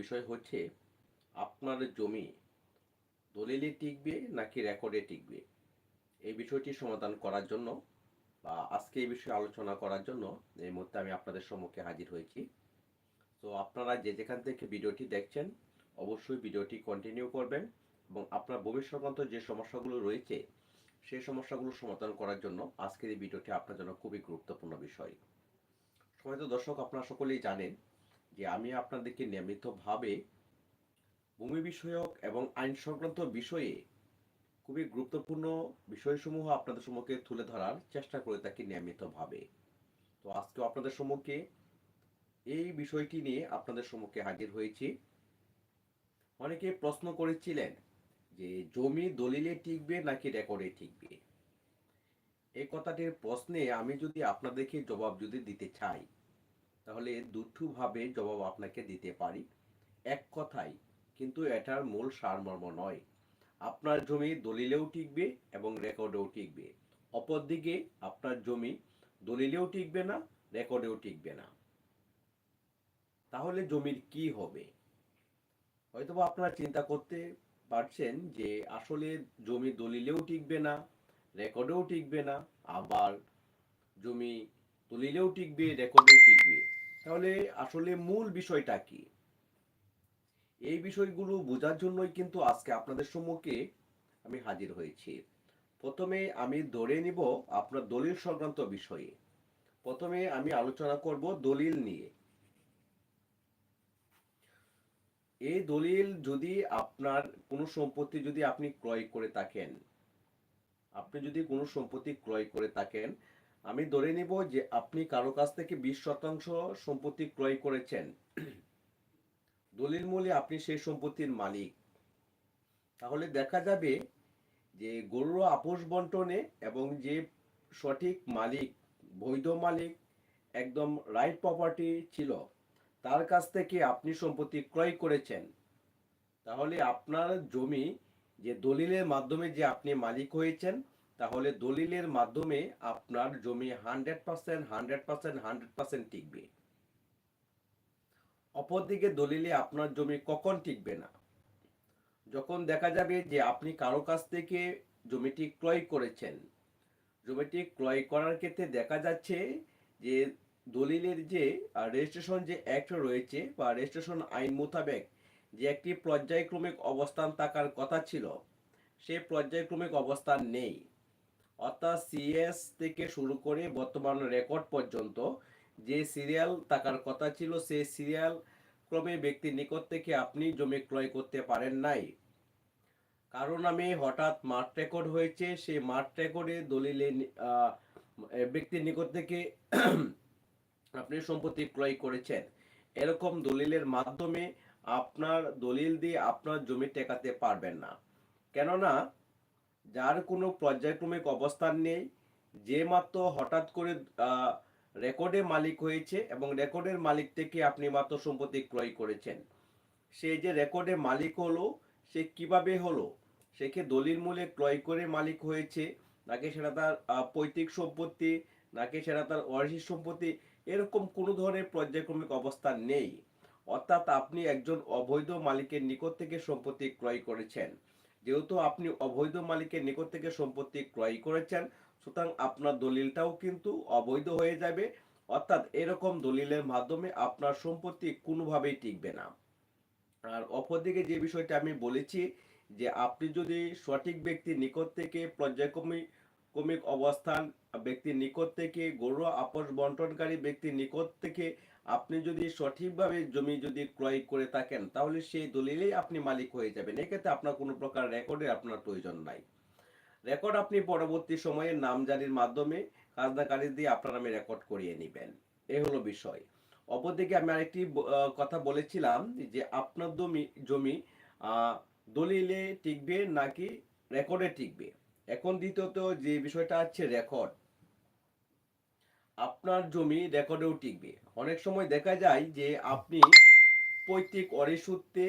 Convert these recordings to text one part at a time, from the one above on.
বিষয় হচ্ছে, আপনার জমি দলিলে টিকবে নাকি রেকর্ডে টিকবে? এই বিষয়টি সমাধান করার জন্য বা আজকে এই বিষয়ে আলোচনা করার জন্য এই মুহূর্তে আমি আপনাদের সম্মুখে হাজির হয়েছি। তো আপনারা যে যেখান থেকে ভিডিওটি দেখছেন, অবশ্যই ভিডিওটি কন্টিনিউ করবেন এবং আপনার ভবিষ্যৎ যে সমস্যাগুলো রয়েছে, সেই সমস্যাগুলো সমাধান করার জন্য আজকের এই ভিডিওটি আপনার জন্য খুবই গুরুত্বপূর্ণ বিষয়। সময় তো দর্শক, আপনারা সকলেই জানেন যে আমি আপনাদেরকে নিয়মিতভাবে ভূমি বিষয়ক এবং আইন সংক্রান্ত বিষয়ে খুবই গুরুত্বপূর্ণ বিষয়সমূহ আপনাদের সম্মুখে তুলে ধরার চেষ্টা করে থাকি নিয়মিতভাবে। তো আজকেও আপনাদের সম্মুখে এই বিষয়টি নিয়ে আপনাদের সম্মুখে হাজির হয়েছি। অনেকে প্রশ্ন করেছিলেন যে জমি দলিলে টিকবে নাকি রেকর্ডে টিকবে? এই কথাটির প্রশ্নে আমি যদি আপনাদেরকে জবাব যদি দিতে চাই তাহলে দুটোভাবে জবাব আপনাকে দিতে পারি। এক কথাই কিন্তু এটার মূল সারমর্ম নয়। আপনার জমি দলিলেও টিকবে এবং রেকর্ডেও টিকবে। অপরদিকে, আপনার জমি দলিলেও টিকবে না, রেকর্ডেও টিকবে না। তাহলে জমির কি হবে? হয়তোবা আপনারা চিন্তা করতে পারছেন যে আসলে জমি দলিলেও টিকবে না, রেকর্ডেও টিকবে না, আবার জমি দলিলেও টিকবে, রেকর্ডেও টিকবে। তাহলে আসলে মূল বিষয়টা কি? এই বিষয়গুলো বোঝার জন্যই কিন্তু আজকে আপনাদের সম্মুখে আমি হাজির হয়েছি। প্রথমে আমি ধরে নিব আপনার দলিল সংক্রান্ত বিষয়ে। প্রথমে আমি আলোচনা করব দলিল নিয়ে। এই দলিল যদি আপনার কোনো সম্পত্তি যদি আপনি ক্রয় করে থাকেন, আপনি যদি কোনো সম্পত্তি ক্রয় করে থাকেন আমি ধরে নিব যে আপনি কারও কাছ থেকে বিশ শতাংশ সম্পত্তি ক্রয় করেছেন। দলিল মূলে আপনি সেই সম্পত্তির মালিক। তাহলে দেখা যাবে যে গরুর আপোষ বন্টনে এবং যে সঠিক মালিক, বৈধ মালিক, একদম রাইট প্রপার্টি ছিল, তার কাছ থেকে আপনি সম্পত্তি ক্রয় করেছেন। তাহলে আপনার জমি যে দলিলের মাধ্যমে যে আপনি মালিক হয়েছেন তাহলে দলিলের মাধ্যমে আপনার জমি hundred percent hundred percent hundred percent টিকবে। অপরদিকে দলিলে আপনার জমি কখন টিকবে না? যখন দেখা যাবে যে আপনি কারও কাছ থেকে জমিটি ক্রয় করেছেন, জমিটি ক্রয় করার ক্ষেত্রে দেখা যাচ্ছে যে দলিলের যে রেজিস্ট্রেশন যে অ্যাক্ট রয়েছে বা রেজিস্ট্রেশন আইন মোতাবেক যে একটি পর্যায়ক্রমিক অবস্থান থাকার কথা ছিল সেই পর্যায়ক্রমিক অবস্থান নেই। অর্থাৎ সিএস থেকে শুরু করে বর্তমান রেকর্ড পর্যন্ত যে সিরিয়াল থাকার কথা ছিল, সেই সিরিয়াল ক্রমে ব্যক্তির নিকট থেকে আপনি জমি ক্রয় করতে পারেন নাই। কারণ আমি হঠাৎ মাঠ রেকর্ড হয়েছে, সেই মাঠ রেকর্ডে দলিলে ব্যক্তির নিকট থেকে আপনি সম্পত্তি ক্রয় করেছেন। এরকম দলিলের মাধ্যমে আপনার দলিল দিয়ে আপনার জমি টেকাতে পারবেন না। কেননা যার কোনো পর্যায়ক্রমিক অবস্থান নেই, যে মাত্র হঠাৎ করে রেকর্ডে মালিক হয়েছে এবং রেকর্ডের মালিক থেকে আপনি মাত্র সম্পত্তি ক্রয় করেছেন। সে যে রেকর্ডে মালিক হলো, সে কীভাবে হলো? সে কি দলিল মূলে ক্রয় করে মালিক হয়েছে, নাকি সেটা তার পৈতৃক সম্পত্তি, নাকি সেটা তার ওয়ারিশ সম্পত্তি, এরকম কোনো ধরনের পর্যায়ক্রমিক অবস্থান নেই। অর্থাৎ আপনি একজন অবৈধ মালিকের নিকট থেকে সম্পত্তি ক্রয় করেছেন। যেহেতু আপনি অবৈধ মালিকের নিকট থেকে সম্পত্তি ক্রয় করেছেন, সুতরাং আপনার দলিলটাও কিন্তু অবৈধ হয়ে যাবে। অর্থাৎ এরকম দলিলের মাধ্যমে আপনার সম্পত্তি কোনোভাবেই টিকবে না। আর অপরদিকে যে বিষয়টা আমি বলেছি, যে আপনি যদি সঠিক ব্যক্তির নিকট থেকে পর্যায়ক্রমিক ক্রমিক অবস্থান, ব্যক্তির নিকট থেকে গরু আপোষ বন্টনকারী ব্যক্তির নিকট থেকে আপনি যদি সঠিকভাবে জমি যদি ক্রয় করে থাকেন, তাহলে সেই দলিলেই আপনি মালিক হয়ে যাবেন। এক্ষেত্রে আপনার কোনো প্রকার রেকর্ডের আপনার প্রয়োজন নাই। রেকর্ড আপনি পরবর্তী সময়ে নামজারির মাধ্যমে খাজনাকারী দিয়ে আপনার নামে রেকর্ড করিয়ে নেবেন। এ হলো বিষয়। অপরদিকে আমি আরেকটি কথা বলেছিলাম যে আপনার জমি জমি দলিলে টিকবে নাকি রেকর্ডে টিকবে? এখন দ্বিতীয়ত যে বিষয়টা আছে রেকর্ড আপনার জমি রেকর্ডেও টিকবে। অনেক সময় দেখা যায় যে আপনি পৈতৃক অরিসূত্রে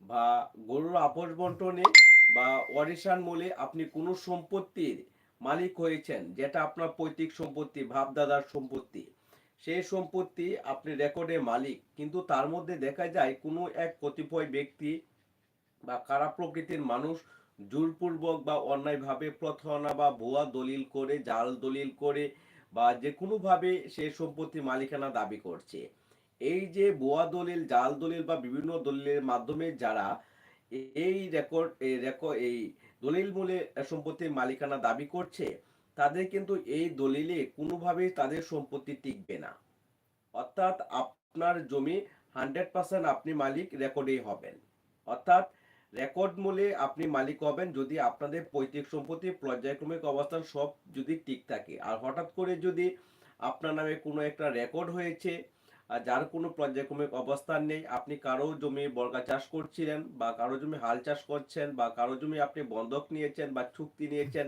বা গরুর আপস বন্টনে বা অরিসান মূলে আপনি কোনো সম্পত্তির মালিক হয়েছেন, যেটা আপনার পৈতৃক সম্পত্তি, ভাবদাদার সম্পত্তি সেই সম্পত্তি আপনি রেকর্ডে মালিক। কিন্তু তার মধ্যে দেখা যায় কোনো এক কতিপয় ব্যক্তি বা খারাপ প্রকৃতির মানুষ জোরপূর্বক বা অন্যায়ভাবে প্রথনা বা ভুয়া দলিল করে, জাল দলিল করে বা যে কোনোভাবে সে সম্পত্তি মালিকানা দাবি করছে। এই যে ভুয়া দলিল, জাল দলিল বা বিভিন্ন দলিলের মাধ্যমে যারা এই রেকর্ড এই রেকর্ড এই দলিল মূলে সম্পত্তির মালিকানা দাবি করছে, তাদের কিন্তু এই দলিলে কোনোভাবেই তাদের সম্পত্তি টিকবে না। অর্থাৎ আপনার জমি হান্ড্রেড পার্সেন্ট আপনি মালিক, রেকর্ডেই হবেন। অর্থাৎ রেকর্ড মূলে আপনি মালিক হবেন যদি আপনাদের পৈতৃক সম্পত্তি, পর্যায়ক্রমিক অবস্থান সব যদি ঠিক থাকে। আর হঠাৎ করে যদি আপনার নামে কোনো একটা রেকর্ড হয়েছে যার কোনো পর্যায়ক্রমিক অবস্থান নেই, আপনি কারও জমি বর্গা চাষ করছিলেন বা কারও জমি হাল চাষ করছেন বা কারও জমি আপনি বন্ধক নিয়েছেন বা চুক্তি নিয়েছেন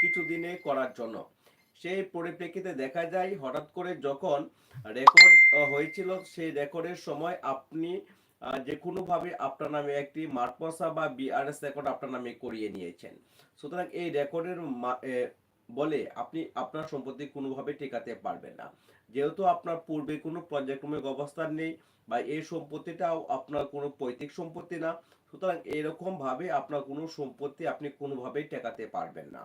কিছু কিছুদিনে করার জন্য। সেই পরিপ্রেক্ষিতে দেখা যায় হঠাৎ করে যখন রেকর্ড হয়েছিল সেই রেকর্ডের সময় আপনি যে কোনোভাবে আপনার নামে একটি মার্কপসা বা বিআরএস রেকর্ড আপনার নামে করিয়ে নিয়েছেন। সুতরাং এই রেকর্ডের বলে আপনি আপনার সম্পত্তি কোনোভাবে টেকাতে পারবেন না। যেহেতু আপনার পূর্বে কোনো পর্যায়ক্রমিক অবস্থান নেই বা এই সম্পত্তিটাও আপনার কোনো পৈতৃক সম্পত্তি না, সুতরাং এরকম ভাবে আপনার কোনো সম্পত্তি আপনি কোনোভাবেই টেকাতে পারবেন না।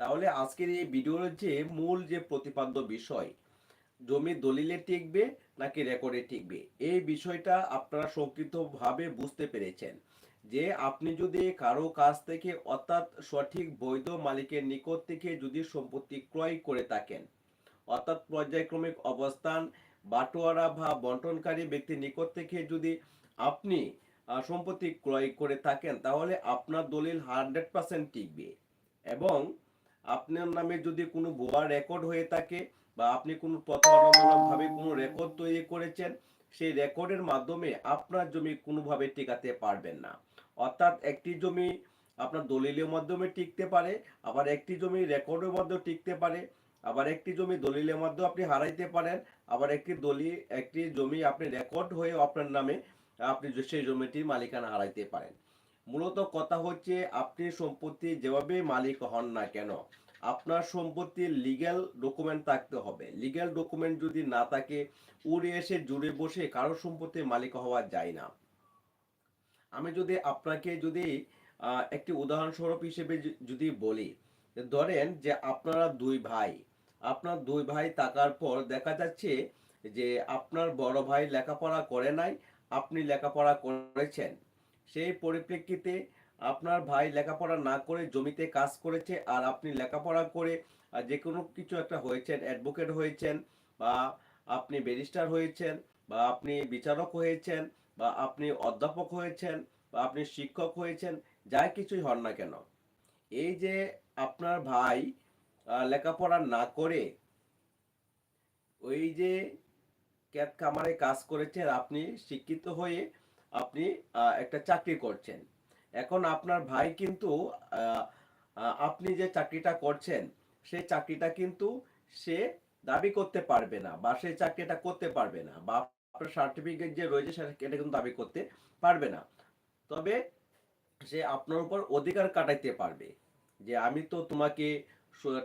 তাহলে আজকের এই ভিডিওর যে মূল যে প্রতিপাদ্য বিষয় জমি দলিলে টিকবে নাকি রেকর্ডে টিকবে? এই বিষয়টা আপনারা সংক্ষিপ্তভাবে বুঝতে পেরেছেন যে আপনি যদি কারও কাছ থেকে অর্থাৎ সঠিক বৈধ মালিকের নিকট থেকে যদি সম্পত্তি ক্রয় করে থাকেন, অর্থাৎ পর্যায়ক্রমিক অবস্থান, বাটোয়ারা বা বন্টনকারী ব্যক্তির নিকট থেকে যদি আপনি সম্পত্তি ক্রয় করে থাকেন, তাহলে আপনার দলিল হান্ড্রেড পার্সেন্ট টিকবে এবং আপনার নামে যদি কোনো ভুয়া রেকর্ড হয়ে থাকে বা আপনি কোনো প্রতারণামূলকভাবে কোনো রেকর্ড তৈরি করেছেন, সেই রেকর্ডের মাধ্যমে আপনার জমি কোনোভাবে টিকাতে পারবেন না। অর্থাৎ একটি জমি আপনার দলিলের মাধ্যমে টিকতে পারে, আবার একটি জমি রেকর্ডের মধ্যেও টিকতে পারে, আবার একটি জমি দলিলের মধ্যেও আপনি হারাইতে পারেন, আবার একটি দলিল একটি জমি আপনি রেকর্ড হয়ে আপনার নামে আপনি সেই জমিটির মালিকানা হারাইতে পারেন। মূলত কথা হচ্ছে আপনি সম্পত্তি যেভাবে মালিক হন না কেন আপনার সম্পত্তির লিগ্যাল ডকুমেন্ট থাকতে হবে। লিগ্যাল ডকুমেন্ট যদি না থাকে, উড়ে এসে জুড়ে বসে কারও সম্পত্তির মালিক হওয়া যায় না। আমি যদি আপনাকে যদি একটি উদাহরণস্বরূপ হিসেবে যদি বলি ধরেন যে আপনারা দুই ভাই, আপনার দুই ভাই থাকার পর দেখা যাচ্ছে যে আপনার বড় ভাই লেখাপড়া করে নাই, আপনি লেখাপড়া করেছেন। সেই পরিপ্রেক্ষিতে আপনার ভাই লেখাপড়া না করে জমিতে কাজ করেছে আর আপনি লেখাপড়া করে যে কোনো কিছু একটা হয়েছেন অ্যাডভোকেট হয়েছেন বা আপনি ব্যারিস্টার হয়েছেন বা আপনি বিচারক হয়েছেন বা আপনি অধ্যাপক হয়েছেন বা আপনি শিক্ষক হয়েছেন, যাই কিছুই হন না কেন। এই যে আপনার ভাই লেখাপড়া না করে ওই যে ক্যাত কামারে কাজ করেছেন আপনি শিক্ষিত হয়ে আপনি একটা চাকরি করছেন। এখন আপনার ভাই কিন্তু আপনি যে চাকরিটা করছেন সেই চাকরিটা কিন্তু সে দাবি করতে পারবে না বা সেই চাকরিটা করতে পারবে না বা আপনার সার্টিফিকেট যে রয়েছে সেটা কিন্তু দাবি করতে পারবে না। তবে সে আপনার উপর অধিকার কাটাইতে পারবে যে আমি তো তোমাকে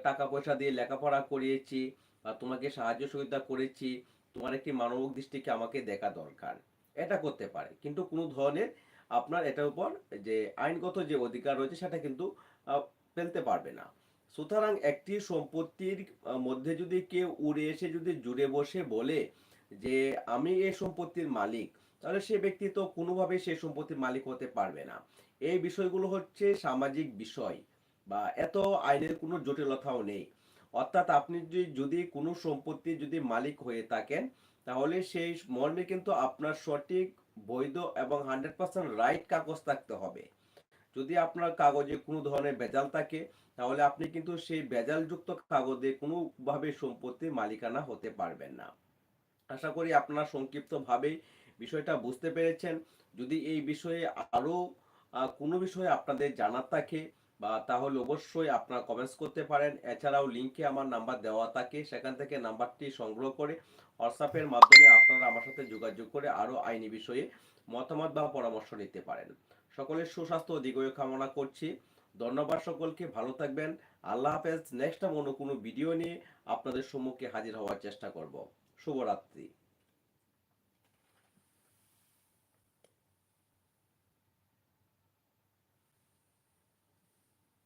টাকা পয়সা দিয়ে লেখাপড়া করিয়েছি বা তোমাকে সাহায্য সহযোগিতা করেছি, তোমার একটি মানবিক দৃষ্টিকে আমাকে দেখা দরকার, এটা করতে পারে। কিন্তু কোনো ধরনের আপনার এটার উপর যে আইনগত যে অধিকার রয়েছে সেটা কিন্তু ফেলতে পারবে না। সুতরাং একটি সম্পত্তির মধ্যে যদি কেউ উড়ে এসে যদি জুড়ে বসে বলে যে, আমি এই সম্পত্তির মালিক তাহলে সে ব্যক্তি তো কোনোভাবেই সেই সম্পত্তির মালিক হতে পারবে না। এই বিষয়গুলো হচ্ছে সামাজিক বিষয় বা এত আইনের কোনো জটিলতাও নেই। অর্থাৎ আপনি যদি কোনো সম্পত্তি যদি মালিক হয়ে থাকেন, তাহলে সেই মর্মে কিন্তু আপনার সঠিক বৈধ এবং হান্ড্রেড পার্সেন্ট রাইট কাগজ থাকতে হবে। যদি আপনার কাগজে কোনো ধরনের ভেজাল থাকে, তাহলে আপনি কিন্তু সেই ভেজালযুক্ত কাগজে কোনোভাবে সম্পত্তির মালিকানা হতে পারবেন না। আশা করি আপনারা সংক্ষিপ্তভাবে বিষয়টা বুঝতে পেরেছেন। যদি এই বিষয়ে আরও কোনো বিষয়ে আপনাদের জানার থাকে বা তাহলে অবশ্যই আপনারা কমেন্টস করতে পারেন। এছাড়াও লিঙ্কে আমার নাম্বার দেওয়া থাকে, সেখান থেকে নাম্বারটি সংগ্রহ করে হোয়াটসঅ্যাপের মাধ্যমে আপনারা আমার সাথে যোগাযোগ করে আরও আইনি বিষয়ে মতামত বা পরামর্শ নিতে পারেন। সকলের সুস্বাস্থ্য ও দীর্ঘায়ু কামনা করছি। ধন্যবাদ সকলকে, ভালো থাকবেন। আল্লাহ হাফেজ। নেক্সট টাইম অন্য কোনো ভিডিও নিয়ে আপনাদের সম্মুখে হাজির হওয়ার চেষ্টা করব। শুভরাত্রি।